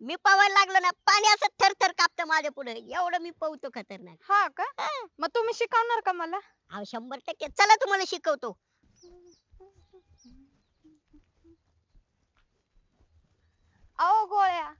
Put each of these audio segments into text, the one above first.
मी पवायला लागलो ना पाणी असं थरथर कापतं माझ्या पुढे. एवढं मी पवतो खतरनाक. हा का. मग तुम्ही शिकवणार का मला? अहो शंभर टक्के. चला तुम्हाला शिकवतो. अहो गोळ्या.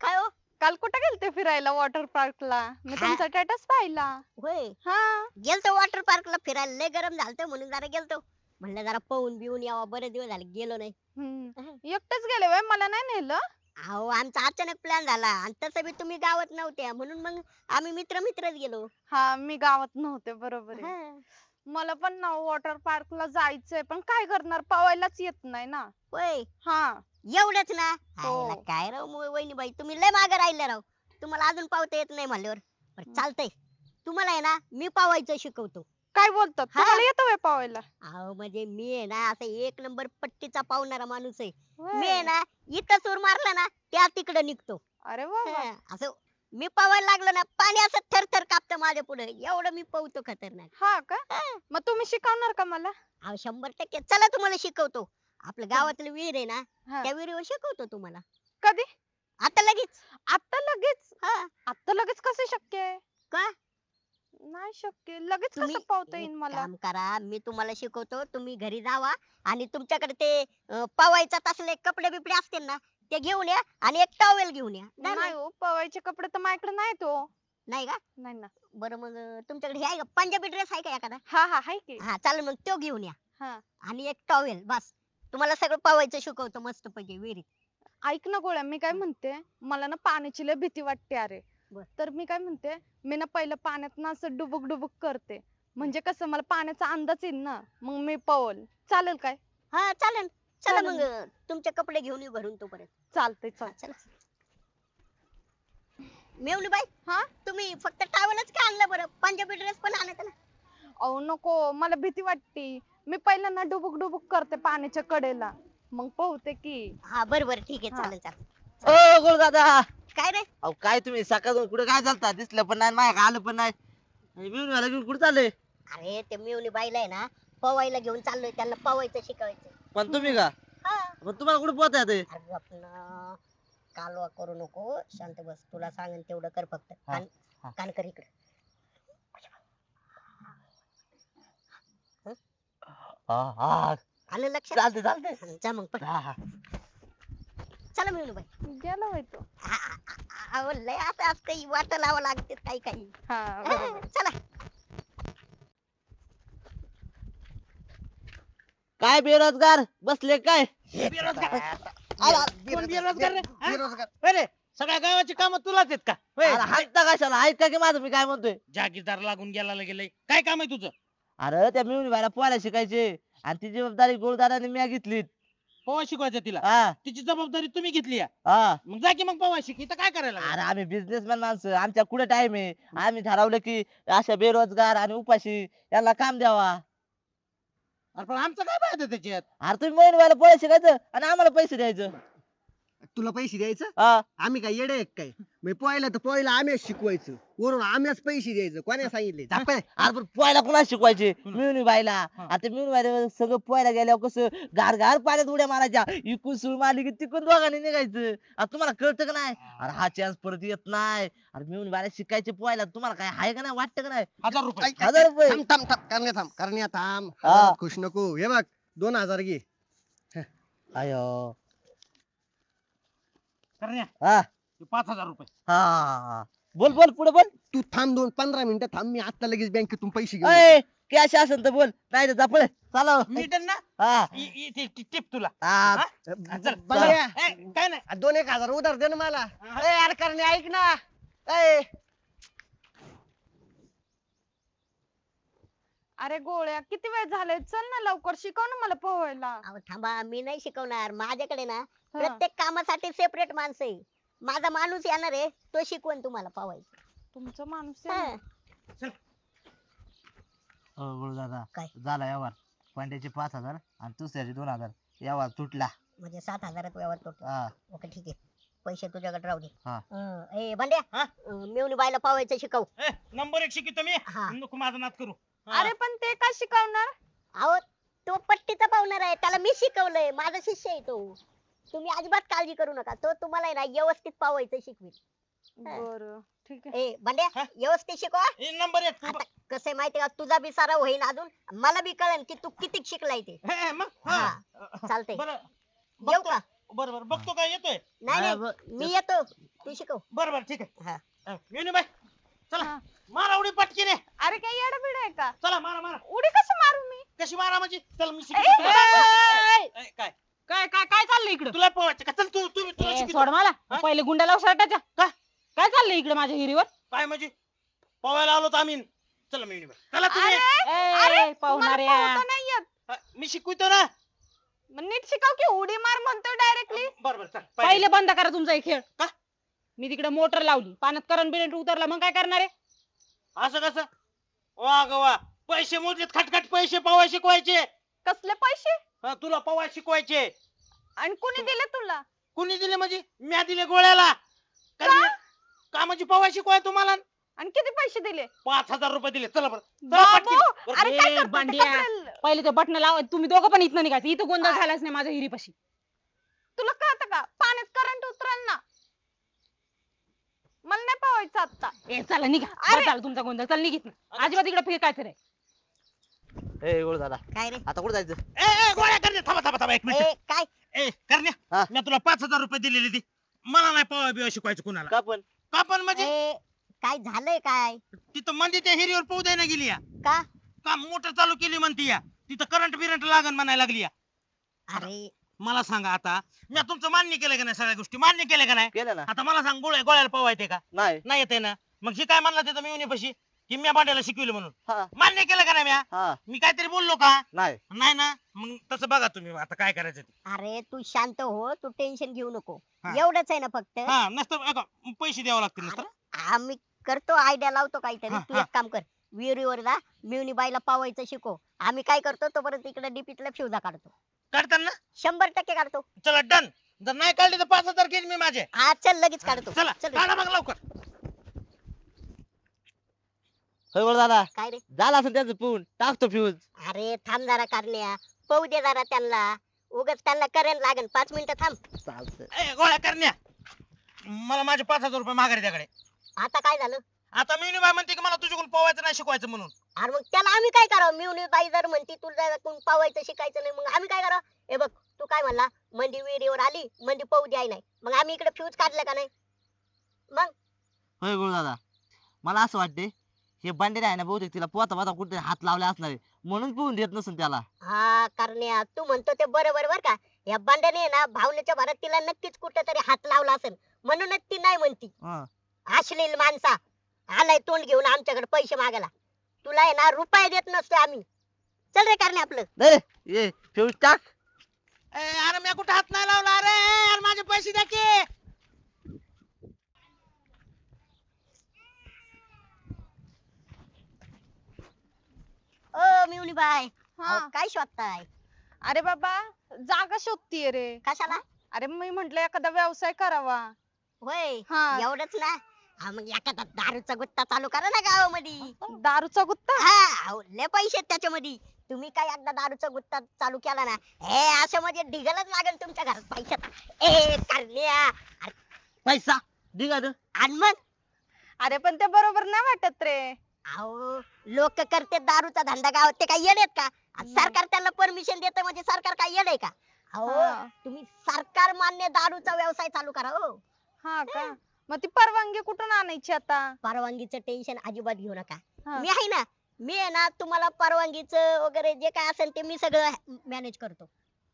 काय हो? काल कुठे गेलते फिरायला वॉटर पार्कला मी हा. तुमचा स्टेटस पाहिला. होय. हा. गेलतो वॉटर पार्कला फिरायला. लय गरम झालत म्हणून जरा गेलतो. म्हणलं जरा पळून बिवून यावा. बरेच दिवस झाले गेलो नाही. हम्म. एकटेच गेले वय? मला नाही नेलं. अहो आमचा अचानक प्लॅन झाला आणि तसं बी तुम्ही गावात नव्हत्या म्हणून मग आम्ही मित्र मित्रच गेलो. हा मी गावात नव्हते बरोबर आहे. हा. मला पण ना वॉटर पार्कला जायचंय पण काय करणार? पवायलाच येत नाही ना. होय. हा. एवढंच ना? हो. काय राव मु- वहिनीबाई तुम्ही लय मागे राहिले राव. तुम्हाला अजून पावता येत नाही म्हणल्यावर. बरं, चालतंय. तुम्हाला आहे ना मी पावायचं शिकवतो. काय बोलतात? हा. तुम्हाला येतं वय पवायला? अहो म्हणजे मी आहे ना असं एक नंबर पट्टीचा पावणारा माणूस आहे. मी आहे ना इथं सूर मारला ना त्या तिकडे निघतो. अरे वा वा. हा, असं मी पवायला लागलो ना पाणी असं थरथर कापतं माझ्या पुढे. एवढं मी पवतो खतरनाक. हा का. मग तुम्ही शिकवणार का मला? अहो शंभर टक्के. चला तुम्हाला शिकवतो. आपलं गावातलं विहीर आहे ना हा. त्या विहिरीवर शिकवतो तुम्हाला. कधी? आता लगेच. आता लगेच? हा. आता लगेच कसं शक्य आहे? का? नाही शक्य. लगेच तुम्ही कसं पावता एक येईल मला? काम करा मी तुम्हाला शिकवतो तुम्ही घरी जावा आणि तुमच्याकडे ते अं, पवायचा तसले कपडे बिपडे असतील ना ते घेऊन या आणि एक टॉवेल घेऊन या? नाही हो पवायचे कपडे तर माझ्याकडे नाहीत हो. नाही का? नाही ना. बरं मग अं, तुमच्याकडे हे आहे का? पंजाबी ड्रेस आहे का एखादा? हा हा हाय की. हा चालेल मग तो घेऊन या. हा. आणि एक टॉवेल बस. तुम्हाला सगळं पवायचं शिकवतो मस्त पैकी विहिरीत ऐक ना गोळ्या मी काय म्हणते मला ना पाण्याची लय भीती वाटते अरे. बर. तर मी काय म्हणते मी ना पहिलं पाण्यात ना असं डुबुक डुबुक करते. म्हणजे कसं मला पाण्याचा अंदाज येईल ना मग मी पवल. चालेल काय? हा चालेल. चला चालेल. मग अं, तुमचे कपडे घेऊन येऊ भरून तोपर्यंत. चालतंय हा, चाल चला. मेवणी बाई हा? तुम्ही फक्त टॉवेलच का आणलं बरं? पंजाबी ड्रेस पण आणत ना. अहो नको. मला भीती वाटते. मी पहिला ना डुबुक डुबुक करते पाण्याच्या कडेला. मग पोहते की. हा बरं बरं. ठीक आहे. हा. चालेल चालेल. ओ गोळ दादा काय रे? अहो काय तुम्ही सकाळ कुठे काय चालता? दिसलं पण नाही माझ्या आलं पण नाही. आणि मिळून मला घेऊन कुठे चालले? अरे ते मिवणी बाईला आहे ना पवायला घेऊन चाललोय त्यांना पवायचं शिकवायचं. पण तुम्ही का? हा. पण तुम्हाला कुठे पोहता अरे आपण कालवा करू नको शांत बस. तुला सांगेन तेवढं कर फक्त. हा, कान हा. कान कर इकडे. आलं लक्षात? चालते चालते जा मग पण हा हा. चला मिवणी बाई. गेला होय तो. आ- आ- आ- अहो, लय आता असतं वाट लावा लागते काही काही. हा हा, बरोबर. चला. काय बेरोजगार? बसले काय? आला, कोण बेरोजगार? रे? हा? बेरोजगार. होय रे सगळ्या गावाची कामं तुलाच आहेत का? होय. अरे कशाला? ऐका की माझं मी काय म्हणतोय? जागीरदार लागून गेला गेलंय काय काम आहे तुझं? अरे त्या मिळून व्हायला पोहायला शिकायचे. आणि ती जबाबदारी गोळदाराने मी घेतली पवा शिकवायचं तिला. हा. तिची जबाबदारी तुम्ही घेतली. हा. मग जा की मग पवा शिक इथं काय करायला अरे? आम्ही बिझनेसमॅन माणसं आमच्या कुठे टाइम आहे? आम्ही ठरवलं की अशा बेरोजगार आणि उपाशी यांना काम द्यावा. अरे पण आमचं काय फायदा त्याच्यात? अरे तुम्ही मोहीन व्हायला पोहायला शिकायचं आणि आम्हाला पैसे द्यायचं. तुला पैसे द्यायचं? हा. आम्ही काय येडे आहेत काय? मी पोहायला तर पोहायला आम्हीच शिकवायचं. वरून आम्हीच पैसे द्यायचं. कोणी सांगितले? जा पळ. अरे पण पोहायला कुणा शिकवायचे? मिळून बायला हा. आता मिळून बायला सगळं पोहायला गेल्यावर कसं गार गार पाण्यात उड्या मारायच्या. इकून सुळ मारली की तिकून दोघांनी निघायचं. आता तुम्हाला कळतं का नाही? अरे हा चान्स परत येत नाही. अरे मिळून बायला शिकायचे पोहायला. तुम्हाला काय आहे का नाही? वाटतं का नाही? हजार रुपये. ऐक, ऐक, हजार रुपये. थांब थांब थांब. करण्या थांब. करण्या थांब. हा. खुश नको. हे बघ. दोन हजार घे. अयो. करण्या हा. हे पाच हजार रुपये. हा. बोल बोल पुढे बोल. तू थांब दोन पंधरा मिनिटं थांब. मी आता लगेच बँकेतून पैसे घेऊन कॅश असेल तर बोल. नाही तर जा पळ चालव. मीटर ना? हा. इ- इ- ति- ति- टिप तुला. हा. येतो. हा, चल, बंड्या, ए, काय नाही. दोन एक हजार उधार दे ना मला. ए यार करणे ऐक ना. ए अरे गोळ्या किती वेळ झालाय? चल ना लवकर शिकव ना मला पोहायला. अहो थांबा मी नाही शिकवणार. माझ्याकडे ना. प्रत्येक कामासाठी सेपरेट माणसं आहे. माझा माणूस येणार आहे तो शिकवण तुम्हाला पवायचं तुमचा माणूस आहे काय? झाला व्यवहार. पांड्याचे पाच हजार आणि दुसऱ्याचे दोन हजार. व्यवहार तुटला. म्हणजे सात हजारात व्यवहार करतो हा. ओके ठीक आहे. पैसे तुझ्याकडे राहू दे. हा. हं, ए भांड्या हा? बायला पवायचं शिकव. ए, नंबर एक शिकितो मी. हा. नको माझा नाद करू. हा. अरे पण ते काय शिकवणार? अहो तो पट्टीचा पाहुणार आहे त्याला मी शिकवलंय माझा शिष्य आहे तो. तुम्ही अजिबात काळजी करू नका तो तुम्हाला आहे ना व्यवस्थित पावायचं शिकवेल हा. बर ठीक आहे. ए बंड्या हा? व्यवस्थित शिकवा. हे नंबर एक तू आता कसं आहे माहितीये का तुझा बी सराव होईल अजून मला बी कळेल की तू किती शिकलाय ते. हे, हे, मग हा. हा. चालतंय. बरं येऊ बघतो. का? बरं बरं बघतो काय येतोय. नाही हा, मी येतो. तू शिकव. बरं बरं ठीक आहे. हा. मिनूबाई चला हा. मारा उडी पटकी रे अरे काय येडबिड आहे का? चला मारा मारा. उडी कसं मारू मी? कशी मारा म्हणजे? चल मी शिकवतो तुला. ए, काय? काय काय काय चाललंय इकडं? तुला पोवायचं का? चल तू तू तुला ए, शिकवतो. सोड मला. हा? पहिले गुंडा लाव शर्टाच्या का? काय? चाललंय इकडे माझ्या हिरीवर? काय म्हणजे? पोवायला आलो तर आम्ही. चला मिनूबाई चला तुम्ही. अरे ए, अरे पाहुणाऱ्या. तुम्हाला पोहता नाही येत. हा, मी शिकवतो ना. मग नीट शिकाव की उडी मार म्हणतो डायरेक्टली बरं बरं चल पहिले बंद करा तुमचा हे खेळ. का? मी तिकडे मोटर लावली. पाण्यात करंट बिरंट उतरला मग काय करणार आहे? असं कसं? वा ग वा. पैसे मोजलेत खटखट पैसे पवा शिकवायचे. कसले पैसे? हा, तुला पवा शिकवायचे. आणि कुणी दिले तुला? कुणी दिले म्हणजे? म्या दिले गोळ्याला. कारण का म्हणजे पवा शिकवाय तुम्हाला? आणि किती पैसे दिले? पाच हजार रुपये दिले. चला बरं. चला बाबू पटकन. बरं, अरे काय ए, करतो ते बांडिया. कपडे- पहिले ते बटन लाव. तुम्ही दोघं पण इथं निघायचं इथं गोंधळ झालाच नाही माझ्या हिरीपाशी. तुला कळतं का? पाण्यात करंट उतरल ना. मला नाही पावायचं आता ए चला निघा. अरे. झालं तुमचा गोंधळ. चल निघित ना. अजिबात इकडे फिरकायचं रे ए गोड दादा. काय रे? आता कुठे जायचं? ए, ए, गोळ्या करणे. थांबा थांबा थांबा एक मिनिट. ए काय? ए करण्या हा. मी तुला पाच हजार रुपये दिलेले ती मला नाही पवा बिवा शिकवायचं कुणाला. का पण? का पण म्हणजे? ए काय झालंय काय? तिथं म्हणजे त्या हिरीवर पोहू द्यायला गेली या. का? का मोटर चालू केली म्हणती या? तिथं करंट बिरंट लागन म्हणायला लागली या. अरे मला सांगा आता. मी तुमचं मान्य केलं का नाही सगळ्या गोष्टी? मान्य केल्या का नाही? केलं ना. आता मला सांग गोळ्या गोळ्याला पवा येते का? नाही. नाही येते ना. मग ही काय म्हणला तिथं मी पशी? की मी भांड्याला शिकविलं म्हणून. हा. मान्य केलं का नाही म्या? हा. मी काहीतरी बोललो का? नाही. नाही ना. मग तसं बघा तुम्ही आता काय करायचं ते. अरे तू शांत हो तू टेन्शन घेऊ नको. हा. एवढंच आहे ना फक्त. हा नसतं बघा, पैसे द्यावे लागतील नसतं. आम्ही करतो आयडिया लावतो काहीतरी. हा, तू हा. एक काम कर विहिरीवर जा मिवनी बाईला पावायचं शिकव. आम्ही काय करतो तोपर्यंत इकडे डीपीतला फ्युजा काढतो. काढताना? शंभर टक्के काढतो. चला डन जर नाही काढले तर पाच हजार घेईन मी माझे. हा चल लगेच काढतो. चला चल काढा मग लवकर. होय गोड दादा. काय रे? झालं असं त्यांचं पूर्ण टाकतो फ्यूज अरे थांब जरा कारण्या. पाहू दे जरा त्यांना. उगाच त्यांना करंट लागन. पाच मिनिटं थांब. चालतंय ए गोळ्या करण्या. मला माझे पाच हजार रुपये माघारी त्याकडे आता काय झालं? आता मी बाय म्हणते की मला तुझ्याकडून पोवायचं नाही शिकवायचं म्हणून. अरे मग त्याला आम्ही काय करावं? मिवनी बाई जर म्हणती तुला कोण पावायचं शिकायचं नाही मग आम्ही काय करावं? हे बघ तू काय म्हणला? मंदी विहिरीवर आली मंदी पाहू द्याय नाही. मग आम्ही इकडे फ्यूज काढलं का नाही? मग? होय गोड दादा. मला असं वाटते हे बंडेर आहे ना बहुतेक तिला पोता पोता कुठे हात लावले असणार आहे. म्हणून पिऊन देत नसून त्याला. हा करण्या तू म्हणतो ते बरोबर बर का? या बांड्याने ना भावनेच्या भरात तिला नक्कीच कुठेतरी हात लावला असेल. म्हणूनच ती नाही म्हणती. हं. अश्लील माणसा. आलाय तोंड घेऊन आमच्याकडे पैसे मागायला. तुला आहे ना रुपये देत नसतो आम्ही. चल रे करणे आपलं. दे ये फ्यूज टाक. ए, अरे मी कुठे हात नाही लावला? अरे अरे माझे पैसे द्या की. ओ मिवनी बाय. हा. काय शोधताय? अरे बाबा जागा शोधतीये रे. कशाला? अरे मी म्हंटल एखादा व्यवसाय करावा. होय हा. एवढंच ना. हा मग एखादा दारूचा गुत्ता चालू करा ना गावामध्ये. दारूचा गुत्ता? हा अहो, लय पैसे आहेत त्याच्यामध्ये. तुम्ही काय एकदा दारूचा गुत्ता चालू केला ना हे असं म्हणजे ढिगलच लागेल तुमच्या घरात पैशात ए करण्या. पैसा? दिगा दे आणि मग? अरे पण ते बरोबर नाही वाटत रे. अहो लोक करते दारूचा धंदा गावात. ते काय येडेत का? सरकार त्यांना परमिशन देतं म्हणजे सरकार काय येडे का? अहो हा. तुम्ही सरकार मान्य दारूचा व्यवसाय चालू करा हो. हा का? मग ती परवानगी कुठून आणायची आता परवानगीचं टेन्शन अजिबात घेऊ नका हा. मी आहे ना मी आहे ना तुम्हाला परवानगीचं वगैरे जे काय असेल ते मी सगळं मॅनेज करतो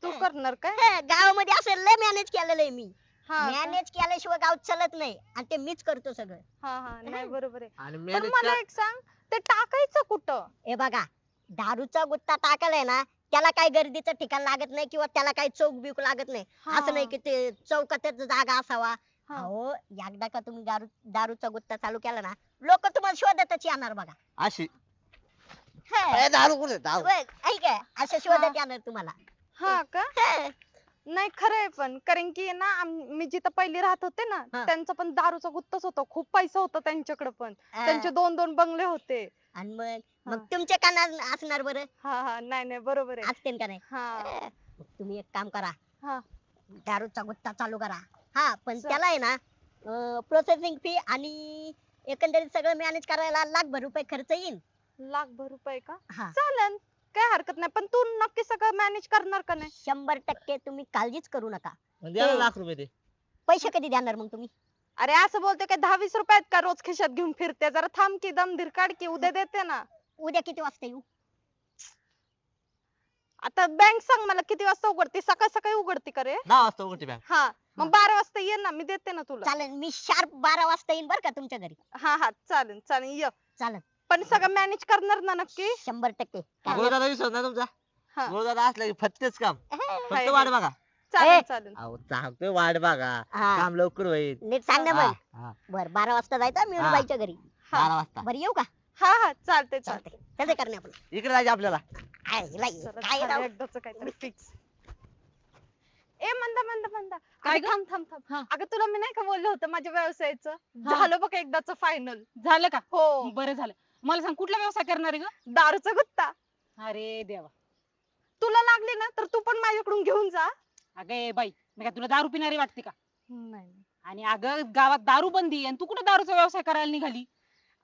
तू करणार काय हे, गावामध्ये असेल लय मॅनेज केलेलं आहे मी हा का? मॅनेज केल्याशिवाय गाव चालत नाही आणि ते मीच करतो सगळं हा हा नाही बरोबर आहे आणि पण manage मला. एक सांग ते टाकायचं कुठं हे बघा दारूचा गुत्ता टाकलाय ना त्याला काही गर्दीचं ठिकाण लागत नाही किंवा त्याला काही चौक बिक लागत नाही हा. असं नाही की ते चौकातच जागा असावा. अहो एकदा का तुम्ही दारू दारूचा गुत्ता चालू केला ना लोक तुम्हाला शोधतच येणार बघा. अशी? हे, ए, दारू कुठे? दारू. बघ, ऐक हे, असं. शोधत येणार तुम्हाला. हा का? हे, नाही खरंय पण कारण की ना आम- मी जिथं पहिली राहत होते ना हा. त्यांचा पण दारूचा गुत्ताच होता खूप पैसा होता त्यांच्याकडे पण. हा. त्यांचे दोन दोन बंगले होते. आणि मग हा. मग तुमचे कानात असणार बरं? हा हा नाही नाही बरोबर आहे. असतील का नाही? हा. हे, मग तुम्ही एक काम करा. हा. दारूचा गुत्ता चालू करा. हा पण त्याला आहे ना प्रोसेसिंग फी आणि एकंदरीत सगळं मॅनेज करायला लाखभर रुपये खर्च येईल लाखभर रुपये का? हा. चालन काय हरकत नाही पण तू नक्की सगळं मॅनेज करणार का नाही? शंभर टक्के तुम्ही काळजीच करू नका. म्हणजे याला. लाख रुपये दे पैसे कधी देणार मग तुम्ही? अरे असं बोलते काय दहा वीस रुपयात का रोज खिशात घेऊन फिरते? जरा थांब की दम धीर काढ की उद्या देते ना. उद्या किती वाजता येऊ? आता बँक सांग मला किती वाजता उघडते? सकाळ सकाळी उघडते का रे? दहा वाजता उघडते बँक हा. मग बारा वाजता ये ना मी देते ना तुला. चालेल मी शार्प बारा वाजता येईन बर का तुमच्या घरी. हा हा चालेल चालेल ये. चालेल. पण सगळं मॅनेज करणार ना नक्की? शंभर टक्के. नाही. तुमचा? हा. असला की फत्तेच काम. फक्त हाय, वाट. बघा. चालेल ए. चालेल. अहो सांगतोय वाट बघा. हा. काम लवकर होईल. नीट सांग ना हा, मग हा. बर बारा वाजता जायचं मिळून हा. बाईच्या घरी. हा. बारा वाजता. बरं येऊ का? हा हा चालते चालते चालते तसे करणे आपण इकडे जायचे आपल्याला. आय, हिला- काय राव? फिक्स मंदा मंदा मंदा काय अगं ग? थांब थांब. हा. थांब अगं तुला मी नाही का बोललं होतं माझ्या व्यवसायाचं? हा. झालं बघ एकदाच फायनल झालं का? हो. बरं झालं. मला सांग कुठला व्यवसाय करणार आहे ग? दारूचा गुत्ता. अरे देवा. तुला लागली ना तर तू पण माझ्याकडून घेऊन जा. अगं ए बाई मी काय तुला दारू पिणारी वाटते का? नाही. आणि अगं गावात दारू बंदी आणि तू कुठे दारूचा व्यवसाय करायला निघाली?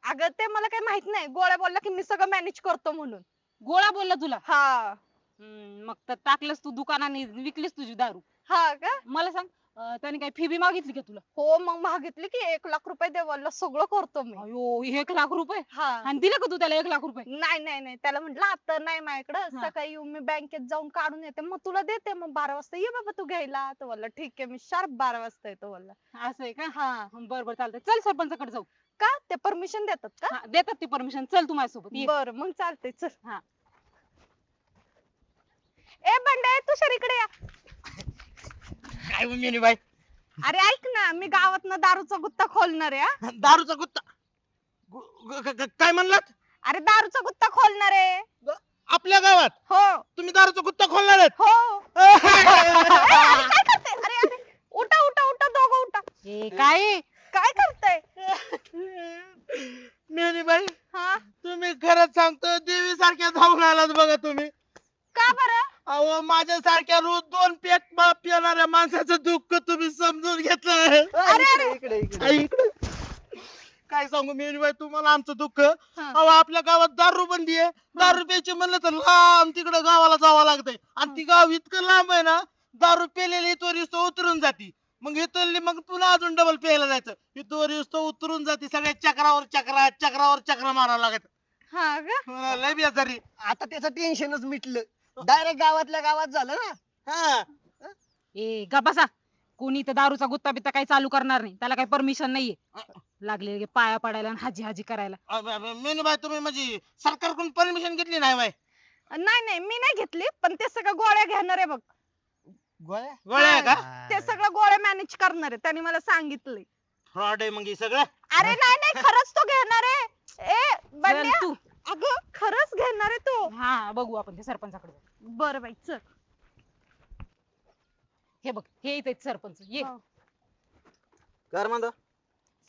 अगं ते मला काही माहीत नाही. गोळ्या बोलला की मी सगळं मॅनेज करतो म्हणून. गोळा बोलला तुला? हा. हम्म, मग तर टाकलंस तू दुकानाने विकलीस तुझी दारू. हा का? मला सांग अं, त्याने काही फी बी मागितली का तुला? हो मग मागितली की एक लाख रुपये दे बोलला सगळं करतो मी. अयो एक लाख रुपये? हा. आणि दिलं का तू त्याला एक लाख रुपये? नाही नाही नाही. त्याला म्हंटल आता नाही माझ्याकडं. हा. सकाळी येऊन मी बँकेत जाऊन काढून येते. मग तुला देते. मग बारा वाजता ये बाबा तू घ्यायला. तर बोलला ठीक आहे मी शार्प बारा वाजता येतो. बोलला. असं आहे का? हा. बरं बरं चालतंय. चल सरपंचाकडे जाऊ. का? ते परमिशन देतात का? हा, देतात ते परमिशन चल तू माझ्यासोबत ये. बर मग चालतंय. चल. हा. ए बंडे तुषार इकडे या. काय मेनी बाई अरे ऐक ना मी गावात दारूचा गुत्ता खोलणार आहे हा. दारूचा गुत्ता गु- ग- ग- ग- काय म्हणलात अरे दारूचा गुत्ता खोलणार आहे आपल्या गावात हो तुम्ही दारूचा गुत्ता खोलणार आहेत हो ए, अरे काय करताय अरे अरे उठा उठा उठा दोघं उठा ए, काय? काय करताय मेनी बाई हा तुम्ही खरंच सांगतो देवी सारख्या धावून आलात बघा तुम्ही का बरं अहो माझ्या सारख्या रोज दोन पेट बाप पिणाऱ्या माणसाचं दुःख तुम्ही समजून घेतलं. इकडे इकडे आई, इकडे. काय सांगू बाई तुम्हाला आमचं दुःख? हा. अहो आपल्या गावात दारू बंदी आहे. दारू प्यायची म्हणलं तर लांब तिकडे गावाला जावं लागतंय. आणि ती गाव इतकं लांब आहे ना दारू पेलेली तो उतरून जाती. मग इथली मग पुन्हा अजून डबल प्यायला जायचं. इथवर तो उतरून जाती सगळ्या चक्रावर चक्रा चक्रावर चक्रा मारावं लागत. हा का? लय बेजारी. आता त्याचं टेन्शनच मिटलं. डायरेक्ट गावातल्या गावात झालं ना? हा. ए गा बसा. कोणी इथं दारूचा गुत्ता बित्ता काही चालू करणार नाही. त्याला काही परमिशन नाहीये. लागले पाया पडायला आणि हाजी हाजी करायला. मेनूबाई तुम्ही म्हणजे सरकारकडून परमिशन घेतली नाही बाई. नाही नाही मी नाही घेतली पण ते सगळं गोळ्या घेणार आहे बघ. गोळ्या? गोळ्या का? ते सगळं गोळ्या मॅनेज करणार आहे. त्यांनी मला सांगितलंय. फ्रॉड आहे मग हे सगळं? अरे नाही नाही खरंच तो घेणार आहे. ए चल बंड्या तू. अगं खरंच घेणार आहे तो. हा बघू आपण ते सरपंचाकडे जाऊ. बरं बाई चल. हे बघ हे इथे सरपंच. ये. हो. कर म्हणतो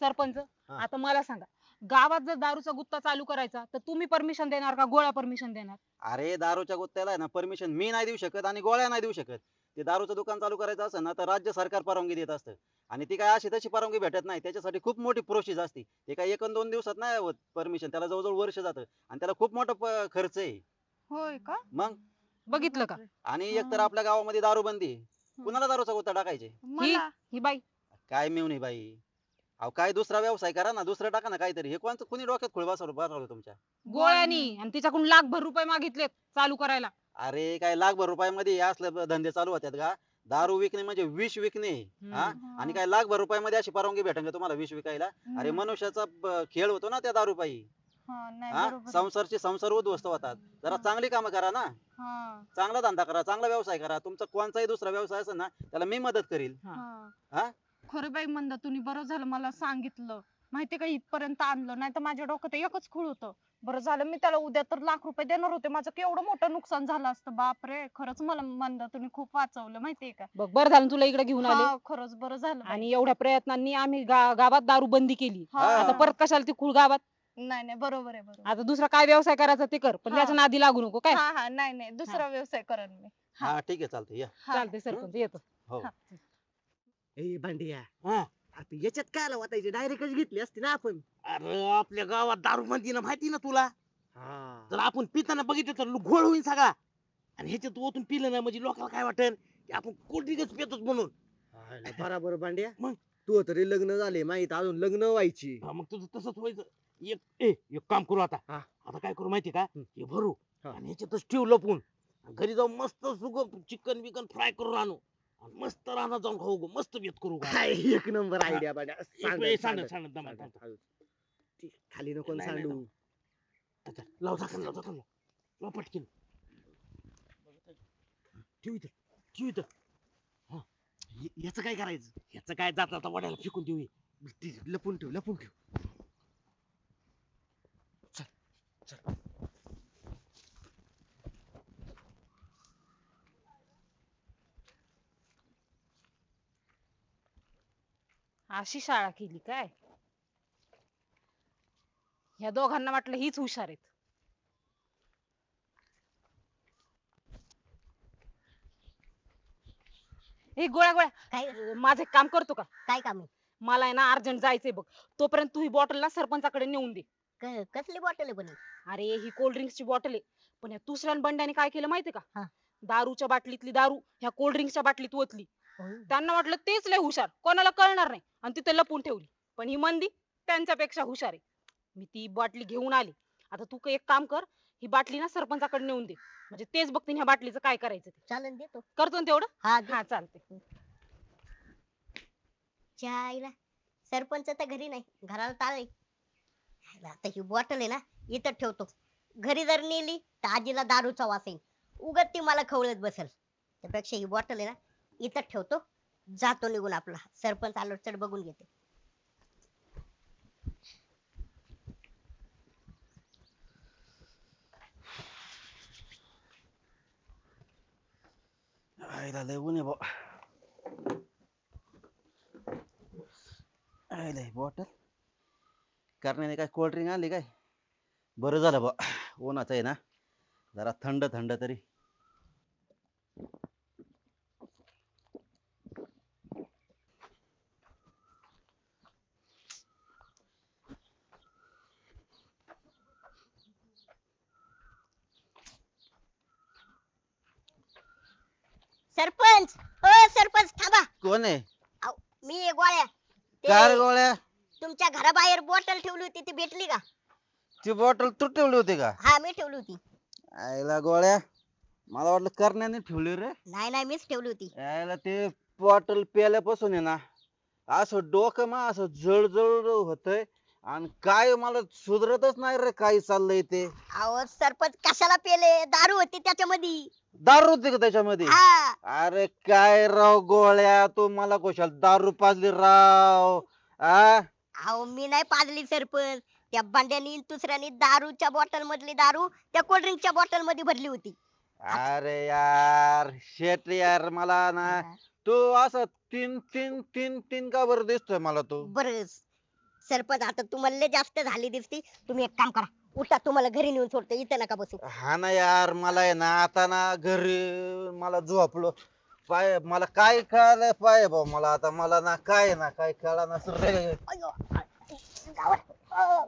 सरपंच हा. आता मला सांगा गावात जर दारूचा गुत्ता चालू करायचा तर तुम्ही परमिशन देणार का गोळ्या परमिशन देणार? अरे दारूच्या गुत्त्याला आहे ना परमिशन मी नाही देऊ शकत आणि गोळ्या नाही देऊ शकत. ते दारूचं दुकान चालू करायचं असेल ना तर राज्य सरकार परवानगी देत असतं. आणि ती काय अशी तशी परवानगी भेटत नाही त्याच्यासाठी खूप मोठी प्रोसेस असते. ते काय एक अन दोन दिवसात नाही होत परमिशन त्याला जवळजवळ वर्ष जातं. आणि त्याला खूप मोठा प- खर्च आहे. होय का? मग? बघितलं का? आणि एकतर आपल्या गावामध्ये दारूबंदी आहे. कुणाला दारूचा गुत्ता टाकायचे? मला? ही बाई. काय मिळून बाई. अहो काय दुसरा व्यवसाय करा ना दुसरं टाका ना काहीतरी. हे कोणतं कुणी डोक्यात खुळ बसवलं बसवलं तुमच्या? गोळ्यानी. आणि तिच्याकडून लाखभर रुपये मागितलेत चालू करायला. अरे काय लाखभर रुपयामध्ये हे असले ब- धंदे चालू होतात का? दारू विकणे म्हणजे विष विकणे हा? आणि काय लाखभर रुपयामध्ये अशी परवानगी भेटेल का तुम्हाला विष विकायला? अरे मनुष्याचा ब- खेळ होतो ना त्या दारूपायी. हा, नाही हा? बरोबर. आहे. संसारचे संसार उद्ध्वस्त होतात. जरा चांगली कामं करा ना. हा, चांगला धंदा करा चांगला व्यवसाय करा. तुमचा कोणताही दुसरा व्यवसाय असेल ना त्याला मी मदत करील. हा. हा. हा? खरं बाई मंदा तुम्ही बरं झालं मला सांगितलं. माहिती का इथपर्यंत आणलं. नाही तर माझ्या डोक्यात एकच खूळ होतं. बरं झालं मी त्याला उद्या तर लाख रुपये देणार होते. माझं केवढं मोठं नुकसान झालं असतं. बापरे! खरंच मला मंदा तुम्ही खूप वाचवलं माहितीये का? बघ बरं झालं तुला इकडे घेऊन आले. हा, खरंच बरं झालं बाई. आणि एवढ्या प्रयत्नांनी आम्ही गा- गावात दारू बंदी केली. हा. आता परत कशाला ती खुळ गावात? नाही नाही बरोबर आहे बरोबर आता दुसरा काय व्यवसाय करायचा ते कर पण हा. त्याच्या नादी लागू नको काय? हा हा नाही नाही दुसरा व्यवसाय करेन मी. हा. हा ठीक आहे चालतंय या. हा. चालते सरपंच येतो. हो. हा. ए भांडिया. हा. आता याच्यात काय आला वाटायचे? डायरेक्टच घेतली असती ना आपण. अरे आपल्या गावात दारू म्हणती ना माहिती ना तुला? हा. जर आपण पिताना बघितलं तर घोळ होईल सगळा. आणि ह्याच्यात ओतून पिलं ना म्हणजे लोकांना काय वाटेल? की आपण कोल्ड्रिंकच पितोच म्हणून. हायला बराबर भांड्या. मग? तू तरी लग्न झाले माहीत? अजून लग्न व्हायची. हा, मग तुझं तसंच व्हायचं. एक ए एक काम करू आता. हा. आता काय करू माहिती का. हे भरू. हा. आणि ह्याच्यातच ठेवू लपून आणि घरी जाऊन मस्त सुगम चिकन बिकन फ्राय करून आणू. आणि मस्त राहणार जाऊन खाऊ गो. मस्त बेत करू गो. काय एक नंबर. आयडिया भांड्या एक वेळेस सांडत सांडत दमा दमा. ती खाली नको नाही, नाही, सांडू. अच्छा, लाव झाकण लाव झाकण. लाव लाव पटकीन. ठेव इथं. ठेव इथं. हा. याचं काय करायचं? याचं काय जात आता वड्याला फेकून देऊ हे. लपून ठेव लपून ठेव. अशी शाळा केली काय? ह्या दोघांना वाटलं हीच हुशार आहेत. हे गोळ्या गोळ्या. काय? माझं एक काम करतो का? काय काम आहे? मला आहे ना अर्जंट जायचंय बघ. तोपर्यंत तू ही बॉटल ना सरपंचाकडे नेऊन दे. क- कसली बॉटल आहे पण ही? अरे ही कोल्ड्रिंक्सची बॉटल आहे. पण या दुसऱ्या बंड्याने काय केलं माहितीये हा. का दारूच्या बाटलीतली दारू ह्या कोल्ड्रिंक्सच्या बाटलीत ओतली. होय. त्यांना वाटलं तेच लय हुशार. कोणाला कळणार नाही. आणि तिथे लपून ठेवली. पण ही मंदी त्यांच्यापेक्षा हुशार आहे. मी ती बाटली घेऊन आली. आता तू एक काम कर. ही बाटली ना सरपंचाकडे नेऊन दे. म्हणजे तेच बघतील ह्या बाटलीचं काय करायचं ते. चालन देतो. करतो ना तेवढं? हा दे. हा चालते सरपंच तर घरी नाही. घराला ताळे आता ही बॉटल आहे ना इथं ठेवतो. घरी जर नेली तर आजीला दारूचा वास येईल उगत ती मला खवळत बसेल. त्यापेक्षा ही बॉटल आहे ना इथं ठेवतो. जातो निघून आपला. सरपंच आलो चढ बघून घेते. आईला लय ऊन आहे बुवा. आईला बॉटल करण्याने काय कोल्ड्रिंक आणली काय? बरं झालं बा. उन्हाचं आहे ना. जरा थंड थंड तरी. सरपंच! ओ सरपंच थांबा. कोण आहे? मी गोळ्या. ते काय रे गोळ्या? तुमच्या घराबाहेर बॉटल ठेवली होती ती भेटली का? ती बॉटल तू ठेवली होती का? हा मी ठेवली होती. आईला गोळ्या. मला वाटलं करण्याने ठेवली रे. नाही नाही मीच ठेवली होती. यायला ते बॉटल प्यायल्यापासून आहे ना असं डोकं मा असं जळजळ होतंय आणि काय मला सुधरतच नाही रे काय चाललंय ते. अहो सरपंच कशाला पेले? दारू होती त्याच्यामध्ये. दारू होती का त्याच्यामध्ये? हा. अरे काय राव गोळ्या तू मला कुशाल दारू पाजली राव? आ? अहो मी नाही पाजली सरपंच. त्या बांड्यानी दुसऱ्यानी दारूच्या बॉटल मधली दारू त्या कोल्ड्रिंकच्या बॉटलमध्ये भरली होती. अरे यार शेट यार मला ना तू असं तीन तीन तीन तीन का बरं दिसतोय मला तू? बर सरपंच आता तुम्हाला लय जास्त झाली दिसती. तुम्ही एक काम करा उठा तुम्हाला घरी नेऊन सोडतो इथं नका बसू. हा ना यार मला आहे ना आता ना घरी मला झोपलो. पाय मला काय कळालं पाय भाऊ मला आता मला ना काय ना काय कळा ना अय्यो, गावात. अ, सरपंच,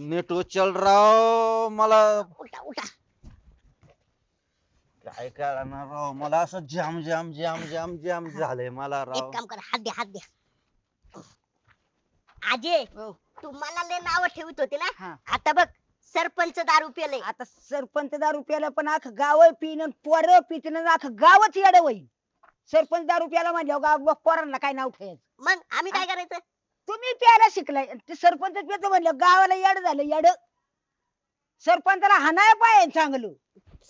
नीट उचल राव मला उठा उठा. काय ना राव? मला असं जाम जाम जाम जाम जाम झालंय मला एक राव. काम करा हात द्या हात द्या. अजय तू मला लय नाव ठेवत होते ना? हा. आता बघ सरपंच दारू पेले आता सरपंच दारू प्याला पण अख्खं गाव पिन पोर पितीन अख्खं गावच येड होईल सरपंच दारू प्याला म्हणल्यावर गाव पोरांना काय नाव ठेवायचं? मग आम्ही काय करायचं? तुम्ही प्यायला शिकलाय. ते सरपंच पितो म्हणलं गावाला येड झालं येड. सरपंचाला हाणाय पाहिजे चांगलं.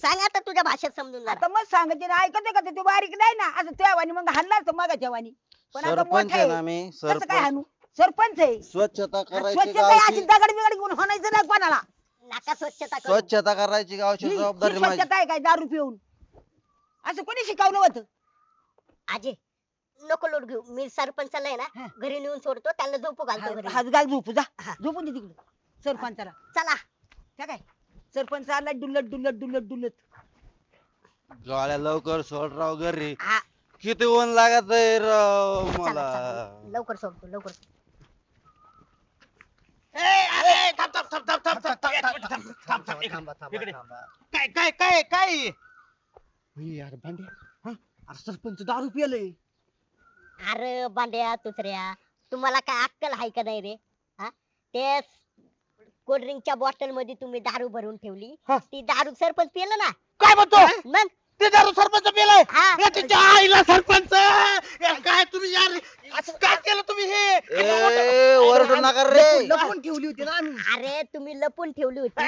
सांग आता तुझ्या भाषेत समजून आता मग सांगायचे ना ऐकत का ते? बारीक नाही ना. असं तेव्हानी मग हाणला असतं मगाच्या वाणी पण आता सरपंच मोठा आहे आहे ना मी कसं काय सरपंच. हाणू? सरपंच आहे. स्वच्छता करायची स्वच्छता अशी गावची दगड बिगड घेऊन होणायचं नाही कोणाला. नाका स्वच्छता करू. स्वच्छता करायची गावची ही- जबाबदारी माझी. स्वच्छता आहे काय? दारू पिऊन. असं कोणी शिकवलं होतं? अजय नको लोट घेऊ मी सरपंचाला आहे हा. ना घरी नेऊन सोडतो त्यांना झोपू घालतो घरी हात गाल झोपू जा हा. झोपून दे तिकडे सरपंचाला चला काय काय सरपंच आला डुलत डुलत डुलत डुलत गोळ्या लवकर सोड राव घरी किती ऊन लागत आहे राव चला, मला चला. लवकर सोडतो लवकर काय काय काय काय हा? अरे सरपंच दारू पियलंय अरे बांड्या तुसऱ्या तुम्हाला काय अक्कल आहे का नाही रे? हा? ते कोल्ड्रिंकच्या बॉटलमध्ये तुम्ही दारू भरून ठेवली. हा. ती दारू सरपंच पिलं ना? काय म्हणतो? मग? ते दारू सरपंच पेलाय हा. तिच्या आईला सरपंच. यार, काय तुम्ही यार काय केलं तुम्ही हे? ए ओरडू नका रे. लपून ठेवली होती ना आम्ही. अरे तुम्ही लपून ठेवली होती.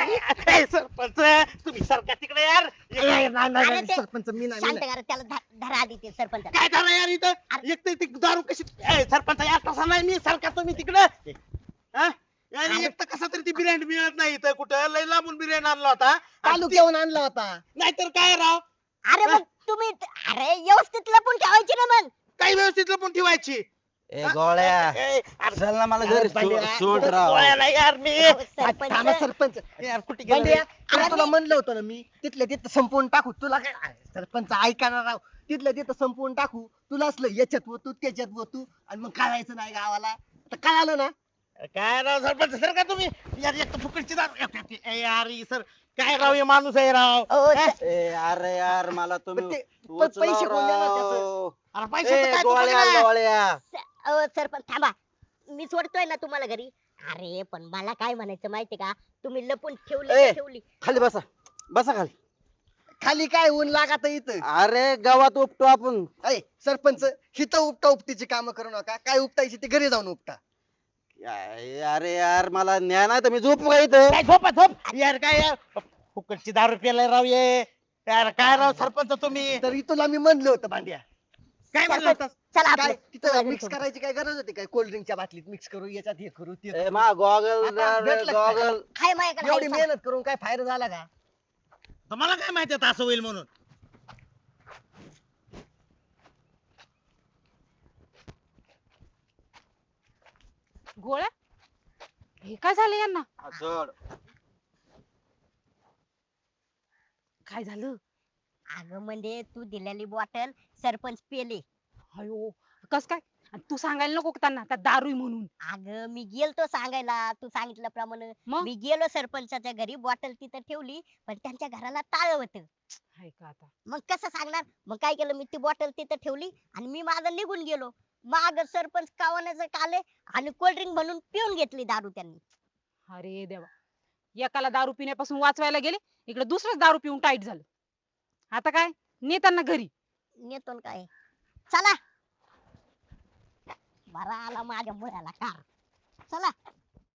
ए, सरपंच तुम्ही सरका तिकडे यार. ए, नाही, नाही, अरे नाही, ते- सरपंच मी नाही मी शांत नाही. करा त्याला ध- धरा आधी ते सरपंच. काय झालं यार इथं? एक तर ती दारू कशी ए, सरपंच यार तसा नाही मी सरका तुम्ही तिकडे. हा? आणि एक तर कसा तरी ती बिर्याणी मिळत नाही इथं कुठं. लय लांबून बिर्याणी आणला होता. ती- तालुक्याहून आणला होता. नाहीतर काय राव? अरे मग तुम्ही अरे व्यवस्थित लपून ठेवायची ना मग. काही व्यवस्थित लपून ठेवायची. ए गोळ्या. ए, अरे, चल ना मला घरी. सोड- सोड राव. गोळ्याला यार मी. अहो, थांबा सरपंच. यार कुठे गेला? रे? तुला तुला म्हणलं होतं ना मी तिथल्या तिथं संपवून टाकू. तुला काय अरे, सरपंच ऐकणार राव. तिथल्या तिथं संपवून टाकू. तुला असलं याच्यात होतू त्याच्यात होतू आणि मग कळायचं नाही गावाला. आता कळालं ना? काय राव सरपंच सर का तुम्ही? यार एक तर फुकटची दारू ए, यार ही सर काय राव हे माणूस आहे राव? अहो, हा? स- ए अरे यार मला तुम्ही उचला पैसे कोण देणार त्याचं? राव. अरे पैशाचं ए काय गोळ्या तुम्हाला? गोळ्या स- अहो सरपंच थांबा. मी सोडतोय ना तुम्हाला घरी. अरे पण मला काय म्हणायचं माहितीये का? तुम्ही लपून ठेवली ए. तर ठेवली. खाली बसा. बसा खाली. खाली काय ऊन लागत इथं? अरे गावात उपटो आपण. अय सरपंच हिथं उपटा उपटीची कामं करू नका. काय उपटायची ते घरी जाऊन उपटा. अरे यार मला न्या नाही तर मी झोप का इथं? काय झोपा झोप? यार काय यार? फुकटची दारू प्यायलाय राव ये. यार काय राव सरपंच तुम्ही? तर तुला मी म्हणलं होतं भांड्या. काय म्हणलं होतं? चला काय? आपलं तिथं मिक्स. करायची काय गरज होती काय? कोल्ड्रिंकच्या बाटलीत मिक्स करू याच्यात हे करू ते ए करू. मा गॉगल आता भेटलं काय? गॉगल हाय माझ्याकडे एवढी हाय, मेहनत करून काय फायदा झाला का? तर मला काय माहिती असं होईल म्हणून? गोळ्या? हे काय झालं यांना? काय झालं? अगं म्हणजे तू दिलेली बॉटल सरपंच पेले. अयो कस काय? आणि तू सांगायला नको का त्यांना त्या दारू आहे म्हणून? अगं मी गेलतो सांगायला तू सांगितल्याप्रमाणे. मग? मी गेलो सरपंचाच्या घरी बॉटल तिथं ठेवली पण त्यांच्या घराला टाळ होत. हाय का आता? मग कसं सांगणार? मग काय केलं? मी ती बॉटल तिथं ठेवली आणि मी माझं निघून गेलो. माग सरपंच कावण्याचं काले आणि कोल्ड्रिंक म्हणून पिऊन घेतली दारू त्यांनी. अरे देवा. एकाला दारू पिण्यापासून वाचवायला गेले इकडे दुसरंच दारू पिऊन टाईट झालं. आता काय? नेताना घरी. नेतो न काय? चला. बरा आला माझ्या मुळ्याला कार. चला.